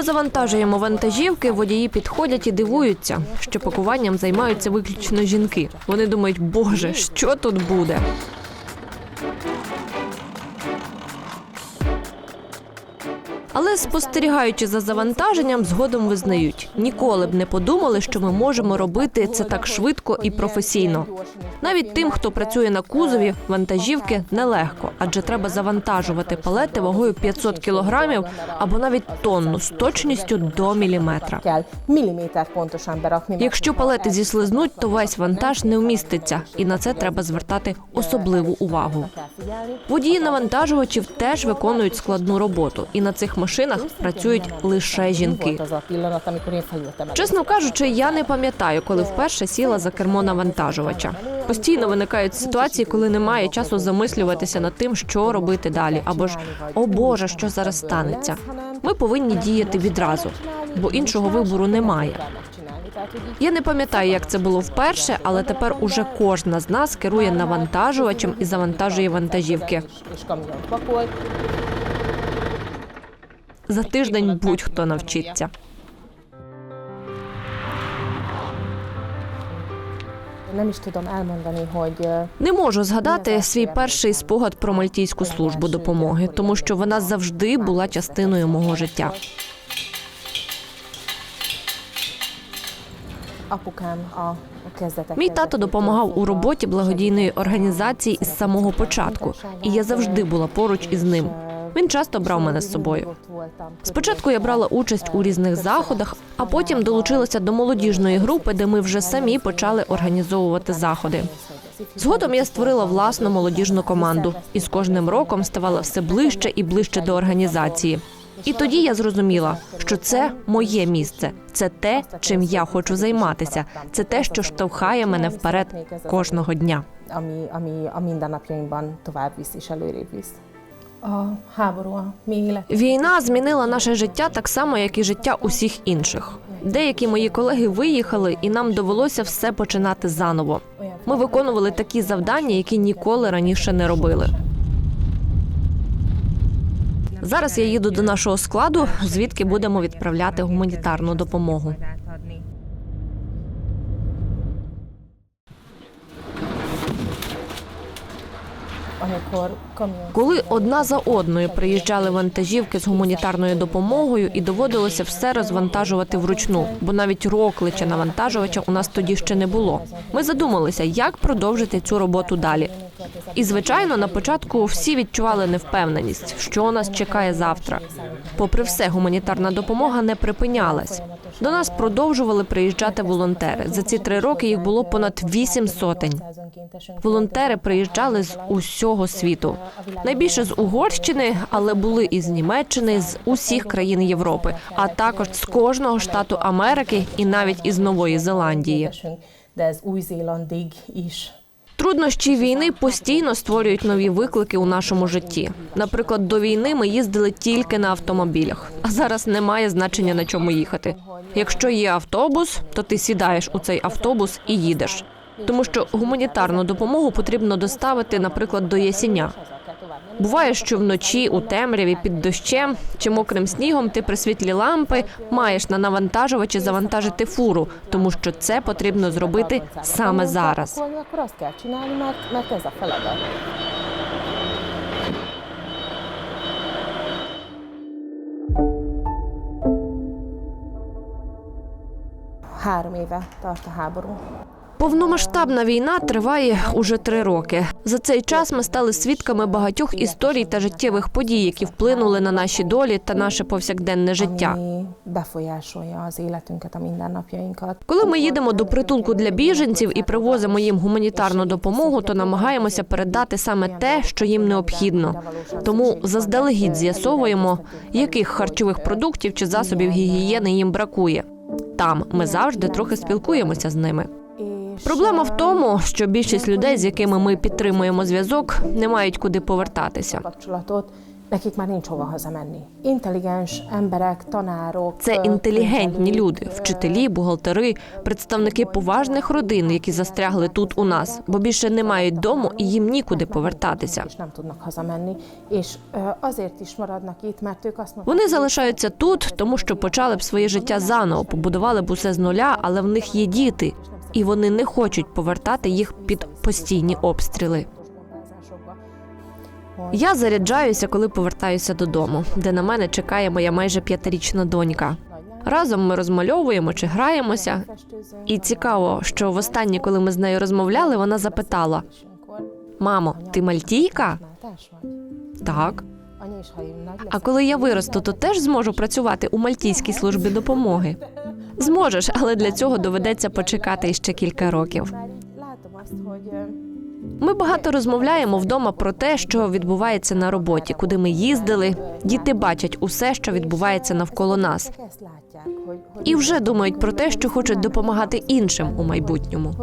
ми завантажуємо вантажівки, водії підходять і дивуються, що пакуванням займаються виключно жінки. Вони думають, боже, що тут буде? Але спостерігаючи за завантаженням, згодом визнають, ніколи б не подумали, що ми можемо робити це так швидко і професійно. Навіть тим, хто працює на кузові, вантажівки нелегко, адже треба завантажувати палети вагою 500 кілограмів або навіть тонну з точністю до міліметра. Якщо палети зіслизнуть, то весь вантаж не вміститься, і на це треба звертати особливу увагу. Водії навантажувачів теж виконують складну роботу, і на цих машинах працюють лише жінки. Чесно кажучи, я не пам'ятаю, коли вперше сіла за кермо навантажувача. Постійно виникають ситуації, коли немає часу замислюватися над тим, що робити далі, або ж о Боже, що зараз станеться. Ми повинні діяти відразу, бо іншого вибору немає. Я не пам'ятаю, як це було вперше, але тепер уже кожна з нас керує навантажувачем і завантажує вантажівки. За тиждень будь-хто навчиться. Не можу згадати свій перший спогад про мальтійську службу допомоги, тому що вона завжди була частиною мого життя. A, a. Мій тато допомагав у роботі благодійної організації із самого початку, і я завжди була поруч із ним. Він часто брав мене з собою. Спочатку я брала участь у різних заходах, а потім долучилася до молодіжної групи, де ми вже самі почали організовувати заходи. Згодом я створила власну молодіжну команду і з кожним роком ставала все ближче і ближче до організації. І тоді я зрозуміла, що це моє місце, це те, чим я хочу займатися, це те, що штовхає мене вперед кожного дня. Війна змінила наше життя так само, як і життя усіх інших. Деякі мої колеги виїхали, і нам довелося все починати заново. Ми виконували такі завдання, які ніколи раніше не робили. Зараз я їду до нашого складу, звідки будемо відправляти гуманітарну допомогу. Коли одна за одною приїжджали вантажівки з гуманітарною допомогою, і доводилося все розвантажувати вручну, бо навіть роклича навантажувача у нас тоді ще не було. Ми задумалися, як продовжити цю роботу далі. І звичайно, на початку всі відчували невпевненість, що нас чекає завтра. Попри все, гуманітарна допомога не припинялась. До нас продовжували приїжджати волонтери. За ці три роки їх було понад вісім сотень. Волонтери приїжджали з усього світу. Найбільше з Угорщини, але були і з Німеччини, з усіх країн Європи, а також з кожного штату Америки і навіть із Нової Зеландії. Труднощі війни постійно створюють нові виклики у нашому житті. Наприклад, до війни ми їздили тільки на автомобілях, а зараз немає значення на чому їхати. Якщо є автобус, то ти сідаєш у цей автобус і їдеш. Тому що гуманітарну допомогу потрібно доставити, наприклад, до Ясіня. Буває, що вночі у темряві під дощем чи мокрим снігом ти при світлі лампи маєш на навантажувачі завантажити фуру, тому що це потрібно зробити саме зараз. Három éve tart a háború. Повномасштабна війна триває уже три роки. За цей час ми стали свідками багатьох історій та життєвих подій, які вплинули на наші долі та наше повсякденне життя. Коли ми їдемо до притулку для біженців і привозимо їм гуманітарну допомогу, то намагаємося передати саме те, що їм необхідно. Тому заздалегідь з'ясовуємо, яких харчових продуктів чи засобів гігієни їм бракує. Там ми завжди трохи спілкуємося з ними. Проблема в тому, що більшість людей, з якими ми підтримуємо зв'язок, не мають куди повертатися. nekik már nincs hova hazamenni. Intelligens emberek, tanárok. Це інтелігентні люди, вчителі, бухгалтери, представники поважних родин, які застрягли тут у нас, бо більше не мають дому і їм нікуди повертатися. Вони залишаються тут, тому що почали б своє життя заново, побудували б усе з нуля, але в них є діти, і вони не хочуть повертати їх під постійні обстріли. Я заряджаюся, коли повертаюся додому, де на мене чекає моя майже п'ятирічна донька. Разом ми розмальовуємо чи граємося. І цікаво, що востаннє, коли ми з нею розмовляли, вона запитала: Мамо, ти мальтійка? Так. А коли я виросту, то теж зможу працювати у мальтійській службі допомоги. Зможеш, але для цього доведеться почекати ще кілька років. Ми багато розмовляємо вдома про те, що відбувається на роботі, куди ми їздили. Діти бачать усе, що відбувається навколо нас, і вже думають про те, що хочуть допомагати іншим у майбутньому.